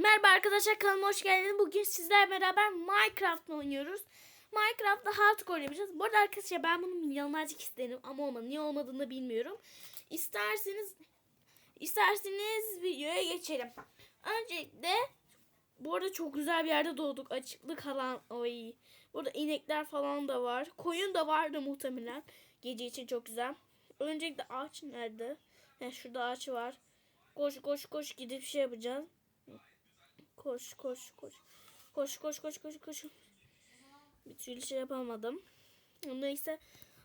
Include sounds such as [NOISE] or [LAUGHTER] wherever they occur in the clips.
Merhaba arkadaşlar kanalıma hoş geldiniz. Bugün sizler beraber Minecraft oynuyoruz. Minecraft'ta hardcore yapacağız. Bu arada arkadaşlar ben bunu milyonlarcık isterim ama olmadı. Niye olmadığını bilmiyorum. İsterseniz isterseniz videoya geçelim. Öncelikle bu arada çok güzel bir yerde doğduk. Açıklık alan. Oy. Burada inekler falan da var. Koyun da vardı muhtemelen. Gece için çok güzel. Öncelikle ağaç nerede? He, şurada ağaç var. Koş koş koş gidip şey yapacağız. Koş koş koş. Koş koş koş koş koş. Bir türlü şey yapamadım. Neyse.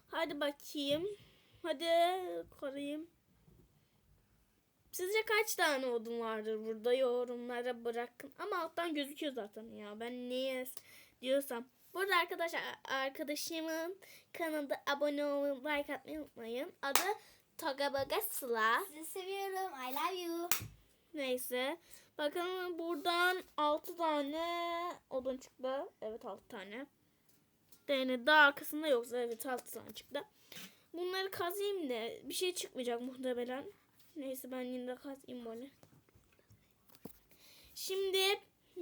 Hadi bakayım. Hadi korayım. Sizce kaç tane odun vardır burada yorumlara bırakın. Ama alttan gözüküyor zaten ya. Ben niye diyorsam. Burada arkadaşlar arkadaşımın kanalında abone olmayı, like atmayı unutmayın. Adı Toga Boga Sıla. Sizi seviyorum. I love you. Neyse. Bakın buradan 6 tane odun çıktı. Evet 6 tane. Yani daha arkasında yoksa evet 6 tane çıktı. Bunları kazayım da bir şey çıkmayacak muhtemelen. Neyse ben yine de kazayım böyle. Şimdi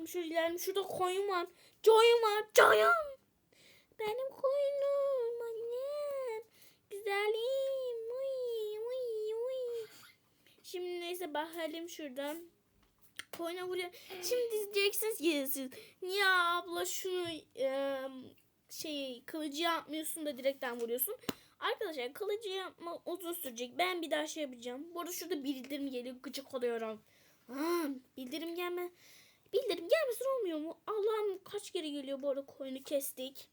şöyle ilerleyelim. Şurada koyun var. Coyun var. Coyun. Benim koyunum. Annem. Güzelim. Uy, uy, uy. Şimdi neyse bakalım şuradan. Koyuna vuruyor. Şimdi diyeceksiniz ki siz niye abla şunu e, şey kılıcı yapmıyorsun da direkten vuruyorsun. Arkadaşlar kılıcı yapma uzun sürecek. Ben bir daha şey yapacağım. Bu arada şurada bildirim geliyor. Gıcık oluyorum. Aa, bildirim gelme. Bildirim gelmesin olmuyor mu? Allah'ım kaç kere geliyor bu arada koyunu kestik.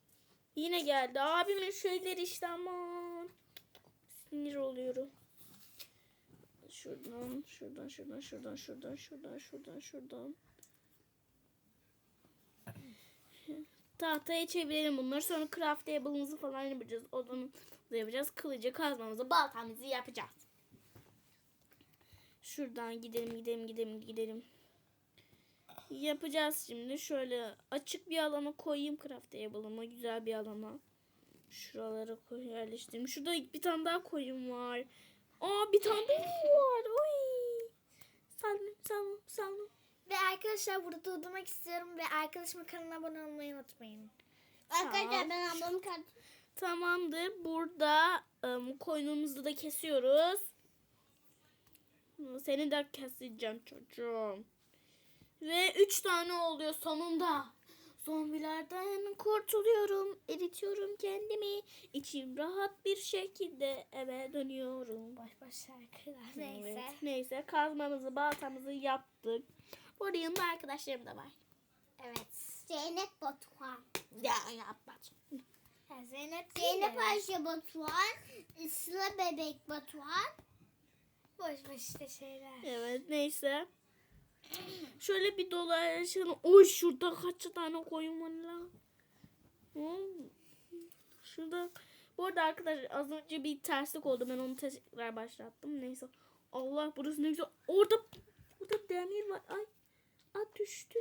Yine geldi. Abimin şeyleri işte aman. Sinir oluyorum. Şuradan, şuradan, şuradan, şuradan, şuradan, şuradan, şuradan, şuradan. Tahtaya çevirelim bunları. Sonra craft table'ımızı falan yapacağız. Odanı da yapacağız. Kılıcı, kazmamızı, baltamızı yapacağız. Şuradan gidelim, gidelim, gidelim, gidelim. Yapacağız şimdi. Şöyle açık bir alana koyayım craft table'ımı. Güzel bir alana. Şuralara koy yerleştireyim. Şurada bir tane daha koyun var. Aa bir tane daha var. Oy. Saldım, saldım, saldım. Ve arkadaşlar burada durdurmak istiyorum ve arkadaşımın kanalına abone olmayı unutmayın. Arkadaşlar, ben ablamın kan Tamamdır. Burada ım, koyunumuzu da kesiyoruz. Seni de keseceğim çocuğum. Ve üç tane oluyor sonunda. Zombilerden kurtuluyorum. Eritiyorum kendimi. İçim rahat bir şekilde eve dönüyorum. Boş boş şarkılar. Evet, Neyse. Neyse kazmamızı baltamızı yaptık. Bu arada yanımda arkadaşlarım da var. Evet. Zeynep Batuhan. Ya yapma. Ha, Zeynep Zeynep Ayşe Batuhan. Sıla Bebek Batuhan. Boş boş işte şeyler. Evet neyse. Şöyle bir dolaşalım. Oy şurada kaç tane koyun var lan. Şurada. Bu arada arkadaşlar az önce bir terslik oldu. Ben onu tekrar başlattım. Neyse. Allah burası ne güzel. Orada burada demir var. Ay. Ay düştü.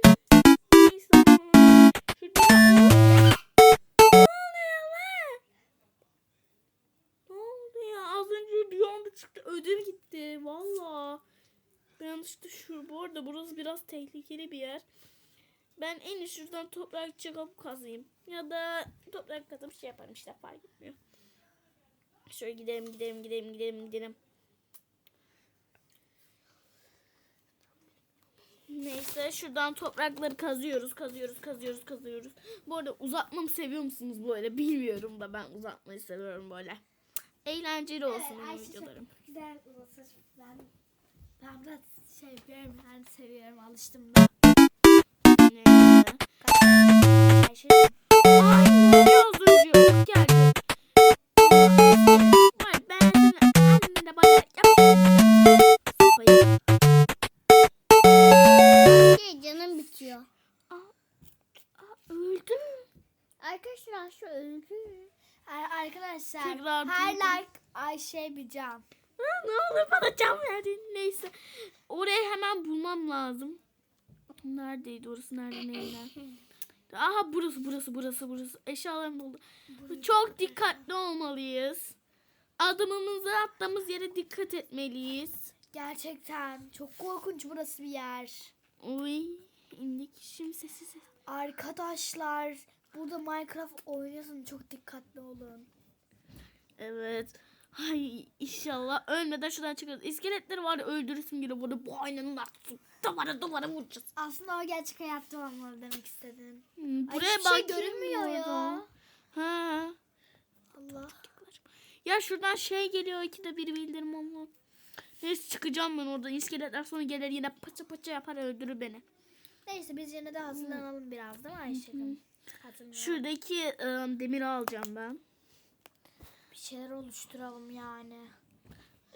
Biraz tehlikeli bir yer. Ben en iyisi şuradan toprak çıkıp kazayım. Ya da toprak kazıp şey yaparım işte fark etmiyor. Şöyle gidelim gidelim gidelim gidelim gidelim. Neyse şuradan toprakları kazıyoruz, kazıyoruz, kazıyoruz, kazıyoruz. Bu arada uzatmamı seviyor musunuz böyle? Bilmiyorum da ben uzatmayı seviyorum böyle. Eğlenceli olsun Evet, benim videolarım. güzel uzatır. Ben, ben şey yapıyorum. Yani seviyorum. Alıştım da. Ay ne yazıcı? Geldi. Var ben anne de bana yap. Kafayı. Şey, canım bitiyor. Aa, öldüm. Arkadaşlar şu öldü. Arkadaşlar Tekrar her duydum. like Ayşe bir can. Ne olur bana can verdin. Neyse. Orayı hemen bulmam lazım. Neredeydi orası? Nerede neyler? Aha burası burası burası burası. Eşyalarım oldu. Çok dikkatli olmalıyız. Adımımızı attığımız yere dikkat etmeliyiz. Gerçekten çok korkunç burası bir yer. Uy. indik. Şimdi sessiz ses. Arkadaşlar burada Minecraft oynuyorsun çok dikkatli olun. Evet. Ay inşallah ölmeden şuradan çıkarız. İskeletleri var ya öldürürsün gibi burada bu aynanın arkasını duvara duvara vuracağız. Aslında o gerçek hayatta olmalı demek istedin. Hmm, Ay, Buraya hiçbir şey bak. görünmüyor ya. Ha. Allah. Ya şuradan şey geliyor ikide bir bildirim Allah. Neyse çıkacağım ben orada. İskeletler sonra gelir yine paça paça yapar öldürür beni. Neyse biz yine de hazırlanalım biraz değil mi Ayşe'cim? Şuradaki ıı, demiri alacağım ben. Bir şeyler oluşturalım yani.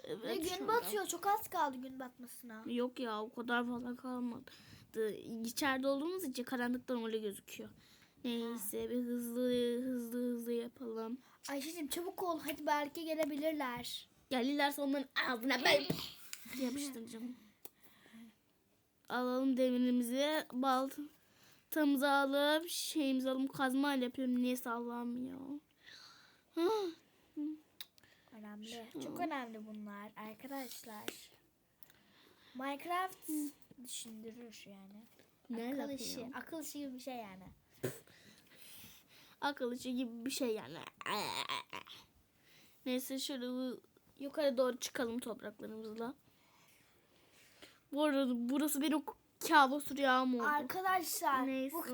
Ve Evet, gün şuradan. batıyor. Çok az kaldı gün batmasına. Yok ya o kadar fazla kalmadı. İçeride olduğumuz için karanlıktan öyle gözüküyor. Neyse bir hızlı hızlı hızlı yapalım. Ayşe'cim çabuk ol. Hadi belki gelebilirler. Gelirlerse onların ağzına ben [LAUGHS] yapıştıracağım. Alalım demirimizi. Baltamızı alıp şeyimizi alalım. Kazmayla yapıyorum. Niye sallanmıyor? Önemli. Çok önemli bunlar arkadaşlar. Minecraft düşündürür yani. Ne akıl işi. Akıl işi gibi bir şey yani. Akıl işi gibi bir şey yani. Neyse şöyle yukarı doğru çıkalım topraklarımızla. Bu arada burası benim kabus rüyam oldu. Arkadaşlar Neyse. bu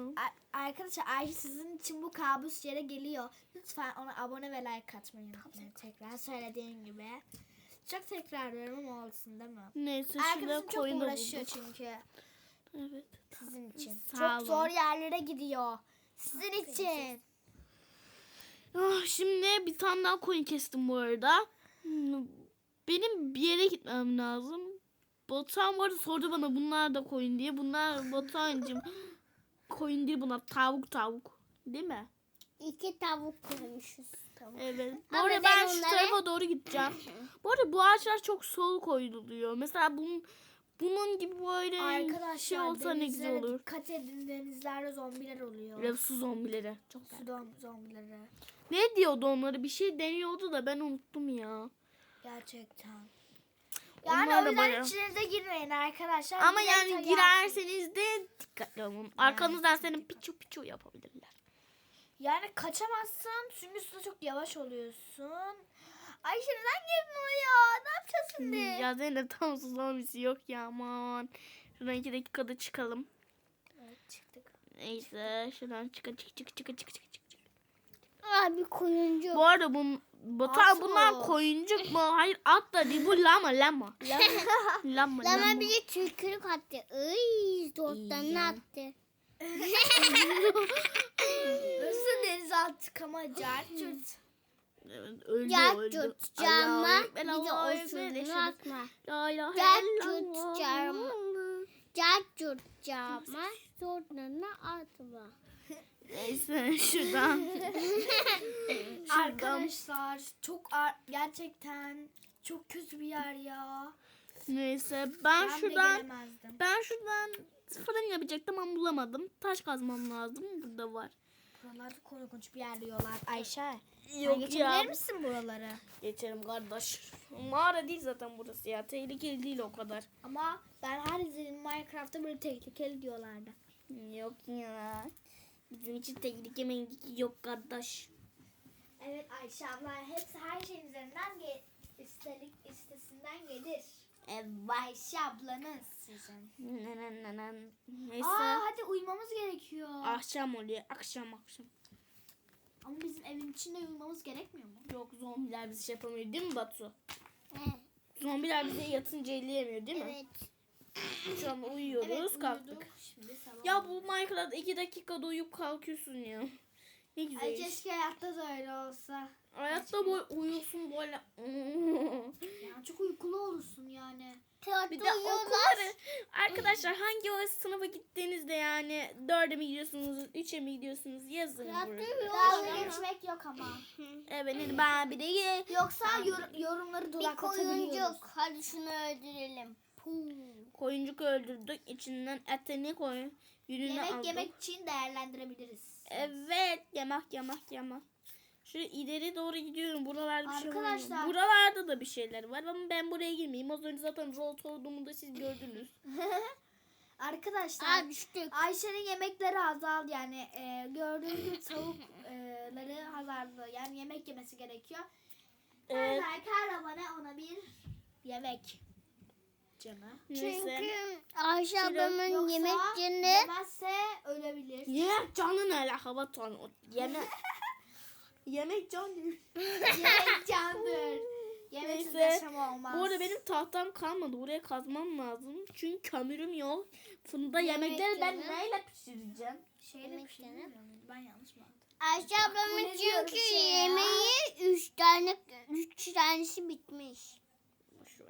arkadaşlar Ayşe sizin için bu kabus yere geliyor. Lütfen ona abone ve like atmayı unutmayın. Tekrar söylediğim gibi. Çok tekrarlıyorum ama olsun değil mi? Neyse Arkadaşım çok uğraşıyor bulduk. çünkü Evet. sizin için. Sağ çok olun. zor yerlere gidiyor. Sizin için. Ah, şimdi bir tane daha koyun kestim bu arada. Hmm, Benim bir yere gitmem lazım. Botan arada sordu bana bunlar da koyun diye. Bunlar Botancım. koyun değil bunlar tavuk tavuk. Değil mi? İki tavuk koymuşuz. Evet. Bu Ama arada ben ben, şu onlara- tarafa doğru gideceğim. [LAUGHS] bu arada bu ağaçlar çok sol koyuluyor. Mesela bunun bunun gibi böyle Arkadaşlar şey olsa ne güzel olur. dikkat edin denizlerde zombiler oluyor. Ve su zombileri. Çok Su zombileri. Ne diyordu onları? Bir şey deniyordu da ben unuttum ya. Gerçekten. Yani Onlar o yüzden bayağı- içinize girmeyin arkadaşlar. Ama Direkt yani girerseniz de dikkatli olun. Arkanızdan senin piçu piçu yapabilirler. Yani kaçamazsın çünkü suda çok yavaş oluyorsun. Ayşe neden girdin oraya? Ne yapacağız şimdi? Ya Zeynep tam su zombisi yok ya aman. Şuradan iki dakikada çıkalım. Evet çıktık. Neyse şuradan çıka çık çık çık çık çık çık. Abi koyuncu. Bu arada bun, Batuhan At bunlar koyuncuk mu? Hayır at da değil bu lama lama. [LAUGHS] lama lama. Lama bize tükürük attı. Iy, İyi zortlarını ya. attı. [LAUGHS] Nasıl denize attık ama cart curt. Evet, öldü Gel öldü. tut cama. Allahu Bir Ekber, osurunu eşhedü atma. La ilahe Gel illallah. tut. Gel. Zortlarını atma. Neyse [LAUGHS] şuradan. [LAUGHS] şuradan. Arkadaşlar çok gerçekten çok kötü bir yer ya. Neyse ben, Ben, şuradan ben şuradan fırın yapacaktım ama bulamadım. Taş kazmam lazım. Burada var. Buralar korkunç bir yer diyorlar. Ayşe. sen Yok geçebilir ya. misin buraları? Geçerim kardeş. Mağara değil zaten burası ya. Tehlikeli değil o kadar. Ama ben her izlediğim Minecraft'ta böyle tehlikeli diyorlardı. Yok ya. Bizim için tehlike mengiki yok kardeş. Evet Ayşe abla hepsi her şeyin üzerinden ge- istelik istesinden gelir. Evet Ayşe ablanız sizin. Neyse. Aa hadi uyumamız gerekiyor. Akşam oluyor. Akşam akşam. Ama bizim evin içinde uyumamız gerekmiyor mu? Yok zombiler bizi şey yapamıyor değil mi Batu? Zombiler bizi yatınca elleyemiyor değil mi? Evet. Şu an uyuyoruz kalktık. uyuduk. Şimdi sabah. Ya bu Minecraft iki dakikada uyuyup kalkıyorsun ya. Ne güzel Ay keşke hayatta da öyle olsa. Hayatta böyle uyuyorsun böyle. [LAUGHS] Yani çok uykulu olursun yani. Bir de okulları arkadaşlar hangi o sınıfa gittiğinizde yani dörde mi gidiyorsunuz, üçe mi gidiyorsunuz yazın buraya. Dalga geçmek yok ama. Evet hani ben bir de Yoksa yor- yorumları Bir duraklatabiliyoruz. koyuncuk. Hadi şunu öldürelim. Koyuncuk öldürdük içinden etini koy. Yününü Yemek aldık. yemek için değerlendirebiliriz. Evet yemek yemek yemek. Şu ileri doğru gidiyorum. Buralarda bir şey var. Arkadaşlar- mı? Buralarda da bir şeyler var ama ben buraya girmeyeyim. Az önce zaten rol sorduğumu da siz gördünüz. [LAUGHS] Arkadaşlar Aa düştük. Ayşe'nin yemekleri azaldı yani e, gördüğünüz gibi tavukları azaldı. Yani yemek yemesi gerekiyor. Evet. Evet. Her abone ona bir yemek. Canı. Çünkü Ayşe ablamın Yoksa yemeklerini yemezse ölebilir. Yemek canın hele hava ton. Yemek. [LAUGHS] Yemek can [LAUGHS] yemek candır. Yemeksiz Neyse. yaşam olmaz. Bu arada benim tahtam kalmadı. Buraya kazmam lazım. Çünkü kömürüm yok. Fırında Yemek yemekleri ben canım. neyle pişireceğim? Şeyle Yemek? Ben yanlış mı anladım? Ayşe ablamın ne diyorum çünkü şey ya? yemeği üç tane üç tanesi bitmiş.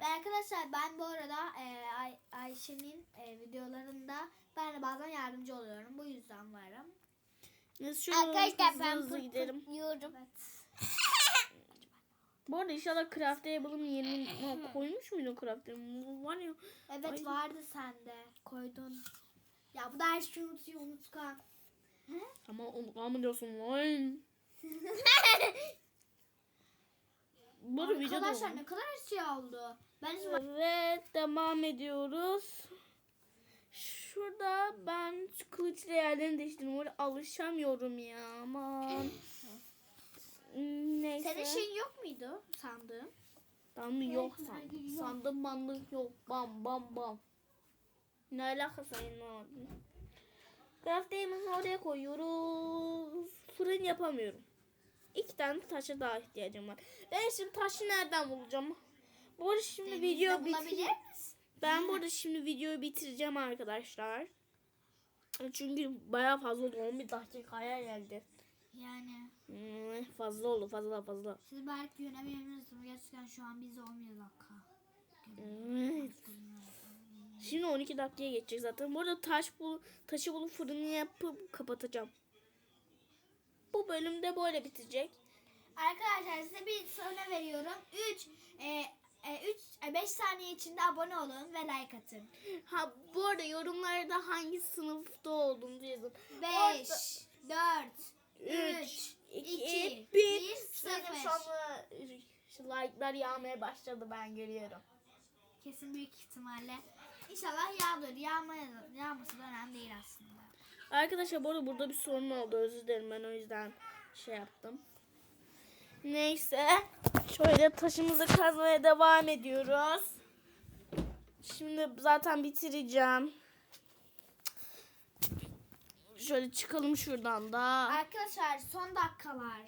Ve arkadaşlar ben bu arada e, Ay- Ayşe'nin e, videolarında ben de bazen yardımcı oluyorum. Bu yüzden varım. Arkadaşlar hızlı ben hızlı gidelim. yiyorum. Evet. Bu arada inşallah craft table'ın yerini koymuş muydun craft? Var ya. Evet Ay. vardı sende. Koydun. Ya bu da her şeyi unutuyor unutkan. Ama onu kalmıyorsun lan. [LAUGHS] Bu arada Arkadaşlar ne kadar şey oldu. Ben Evet devam ediyoruz. Şurada ben şu kılıçla yerlerini değiştirdim. Oraya alışamıyorum ya aman. Neyse. Senin şeyin yok muydu sandığın? Tamam yok sandım. Sandım bandık yok. Bam bam bam. Ne alakası var Craft Diamond'ı oraya koyuyoruz. Fırın yapamıyorum. İki tane taşa daha ihtiyacım var. Ben şimdi taşı nereden bulacağım? Bu arada şimdi Denizde video bitir. Ben burada şimdi videoyu bitireceğim arkadaşlar. Çünkü bayağı fazla oldu. 11 dakikaya geldi. Yani Hmm, fazla oldu fazla fazla. siz belki yönemeyebilirsiniz. Gerçekten şu an bizde 11 dakika. Evet. Şimdi 12 dakikaya geçecek zaten. Bu arada taş bul, taşı bulup fırını yapıp kapatacağım. Bu bölümde böyle bitecek. Arkadaşlar size bir söyle veriyorum. 3 e, 3 5 saniye içinde abone olun ve like atın. Ha bu arada yorumlarda hangi sınıfta olduğunuzu yazın. 5 4 3, 3 2, 2 1, 1 Benim 0 sonra şu like'lar yağmaya başladı ben görüyorum. Kesin büyük ihtimalle. İnşallah yağdır. Yağmaya, yağması da önemli değil aslında. Arkadaşlar bu arada burada bir sorun oldu. Özür dilerim ben o yüzden şey yaptım. Neyse. Şöyle taşımızı kazmaya devam ediyoruz. Şimdi zaten bitireceğim. Şöyle çıkalım şuradan da. Arkadaşlar son dakikalar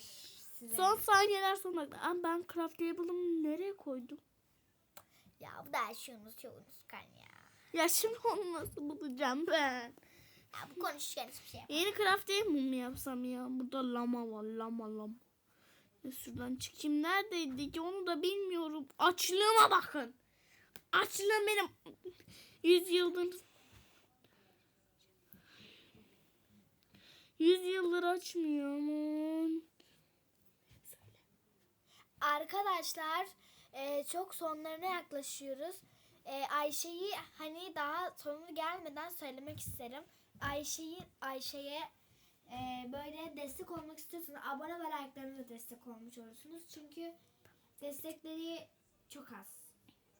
size. Son saniyeler son dakika. Ama ben craft table'ımı nereye koydum? Ya bu da her şeyi unutuyor unutkan ya. Ya şimdi onu nasıl bulacağım ben? Ya bu konuşurken hiçbir şey yapamam. Yeni craft table mı yapsam ya? Burada lama var lama lama. Ya şuradan çıkayım. Neredeydi ki onu da bilmiyorum. Açlığıma bakın. Açlığım benim. Yüz yıldır. Yüz yıldır açmıyor aman. Arkadaşlar e, çok sonlarına yaklaşıyoruz. E, Ayşe'yi hani daha sonu gelmeden söylemek isterim. Ayşe'yi Ayşe'ye e, böyle destek olmak istiyorsanız abone ve like'larınızla destek olmuş olursunuz. Çünkü destekleri çok az.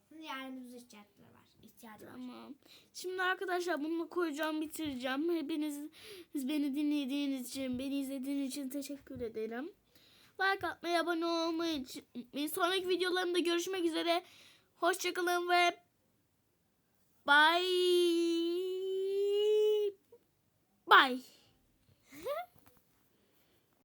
Sizin yardımınıza ihtiyaçları var. İhtiyacı var. Tamam. Şimdi arkadaşlar bunu koyacağım bitireceğim. Hepiniz beni dinlediğiniz için, beni izlediğiniz için teşekkür ederim. Like atmayı, abone olmayı unutmayın. Sonraki videolarımda görüşmek üzere. Hoşçakalın ve bye. Bye.